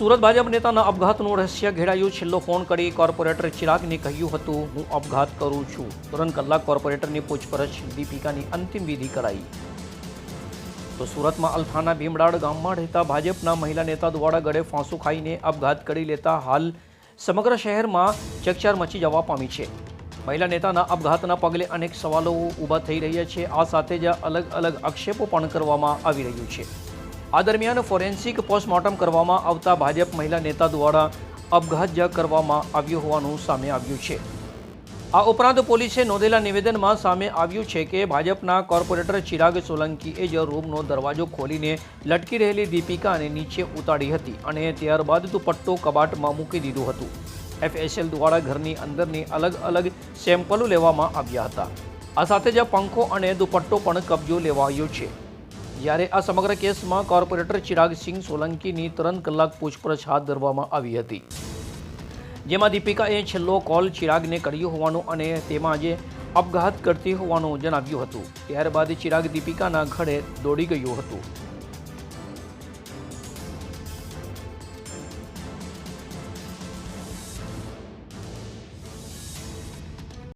સુરત ભાજપ નેતાના અપઘાતનું રહસ્ય ઘેરાયું. છેલ્લો ફોન કરી કોર્પોરેટર ચિરાગને કહ્યું હતું, હું અપઘાત કરું છું. તુરંત કલાક કોર્પોરેટરની પૂછપરછ દીપિકાની અંતિમ વિધિ કરાઈ. તો સુરતમાં અલ્ફાના ભીમડાડ ગામમાં રહેતા ભાજપના મહિલા નેતા દ્વારા ગળે ફાંસું ખાઈને અપઘાત કરી લેતા હાલ સમગ્ર શહેરમાં ચકચાર મચી જવા પામી છે. મહિલા નેતાના અપઘાતના પગલે અનેક સવાલો ઊભા થઈ રહ્યા છે. આ સાથે જ અલગ અલગ આક્ષેપો પણ કરવામાં આવી રહ્યું છે. આ દરમિયાન ફોરેન્સિક પોસ્ટમોર્ટમ કરવામાં આવતા ભાજપ મહિલા નેતા દ્વારા અપઘાત કરવામાં આવ્યો હોવાનું સામે આવ્યું છે. આ ઉપરાંત પોલીસે નોંધેલા નિવેદનમાં સામે આવ્યું છે કે ભાજપના કોર્પોરેટર ચિરાગ સોલંકીએ જ રૂમનો દરવાજો ખોલીને લટકી રહેલી દીપિકાને નીચે ઉતારી હતી અને ત્યારબાદ દુપટ્ટો કબાટમાં મૂકી દીધું હતું. એફએસએલ દ્વારા ઘરની અંદરની અલગ અલગ સેમ્પલો લેવામાં આવ્યા હતા. આ સાથે જ પંખો અને દુપટ્ટો પણ કબજો લેવાયો છે. જ્યારે આ સમગ્ર કેસમાં કોર્પોરેટર ચિરાગ સિંહ સોલંકીની ત્રણ કલાક પૂછપરછ હાથ ધરવામાં આવી હતી. જેમાં દીપિકાએ છેલ્લો કોલ ચિરાગને કર્યો હોવાનું અને તેમાં જે અપઘાત કરતી હોવાનું જણાવ્યું હતું. ત્યારબાદ ચિરાગ દીપિકાના ઘરે દોડી ગયું હતું.